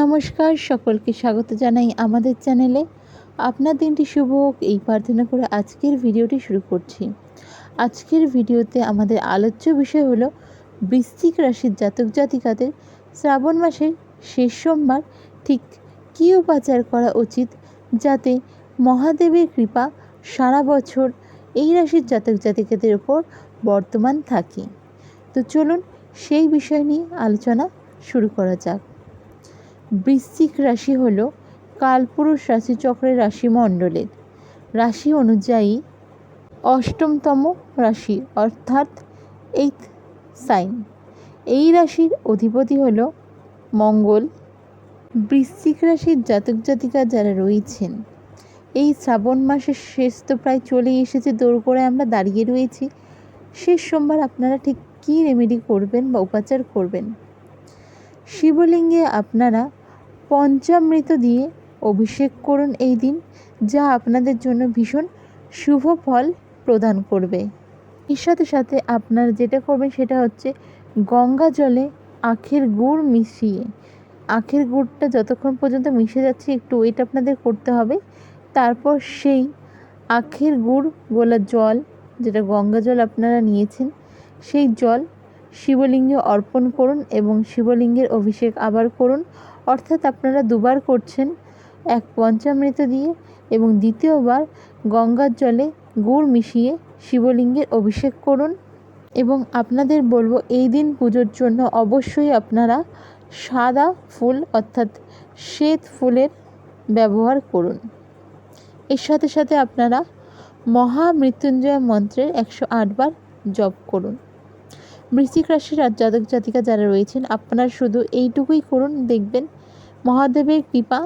নমস্কার, সকলকে স্বাগত জানাই আমাদের চ্যানেলে। আপনার দিনটি শুভ হোক, এই প্রার্থনা করে আজকের ভিডিওটি শুরু করছি। আজকের ভিডিওতে আমাদের আলোচ্য বিষয় হলো, বৃশ্চিক রাশির জাতক জাতিকাদের শ্রাবণ মাসের শেষ সোমবার ঠিক কী উপাচার করা উচিত যাতে মহাদেবের কৃপা সারা বছর এই রাশির জাতক জাতিকাদের ওপর বর্তমান থাকে? তো চলুন সেই বিষয় নিয়ে আলোচনা শুরু করা যাক। বৃশ্চিক রাশি হল কালপুরুষ রাশিচক্রের রাশিমণ্ডলের। রাশি অনুযায়ী অষ্টমতম রাশি অর্থাৎ এইথ সাইন এই রাশির অধিপতি হল মঙ্গল। বৃশ্চিক রাশির জাতক জাতিকা যারা রয়েছেন, এই শ্রাবণ মাসের শেষ তো প্রায় চলেই এসেছে, দৌড় করে আমরা দাঁড়িয়ে রয়েছি। শেষ সোমবার আপনারা ঠিক কী রেমেডি করবেন বা উপাচার করবেন? শিবলিঙ্গে আপনারা পঞ্চামৃত দিয়ে অভিষেক করুন এই দিন, যা আপনাদের জন্য ভীষণ শুভ ফল প্রদান করবে। এর সাথে সাথে আপনারা যেটা করবেন সেটা হচ্ছে গঙ্গা জলে আখের গুড় মিশিয়ে, আখের গুড়টা যতক্ষণ পর্যন্ত মিশে যাচ্ছে একটু ওয়েট আপনাদের করতে হবে। তারপর সেই আখের গুড় গোলা জল, যেটা গঙ্গা জল আপনারা নিয়েছেন, সেই জল শিবলিঙ্গে অর্পণ করুন এবং শিবলিঙ্গের অভিষেক আবার করুন। অর্থাৎ আপনারা দুবার করছেন, এক পঞ্চামৃত দিয়ে এবং দ্বিতীয়বার গঙ্গার জলে গুড় মিশিয়ে শিবলিঙ্গের অভিষেক করুন। এবং আপনাদের বলব, এই দিন পুজোর জন্য অবশ্যই আপনারা সাদা ফুল অর্থাৎ শ্বেত ফুলের ব্যবহার করুন। এর সাথে সাথে আপনারা মহামৃত্যুঞ্জয় মন্ত্রের একশো আটবার জপ করুন। বৃশ্চিক রাশির জাতক জাতিকা যারা রয়েছেন, আপনারা শুধু এইটুকুই করুন, দেখবেন মহাদেবের কৃপা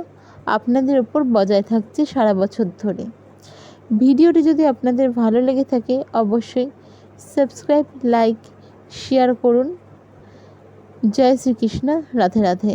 আপনাদের ওপর বজায় থাকছে সারা বছর ধরে। ভিডিওটি যদি আপনাদের ভালো লেগে থাকে, অবশ্যই সাবস্ক্রাইব, লাইক, শেয়ার করুন। জয় শ্রীকৃষ্ণ, রাধে রাধে।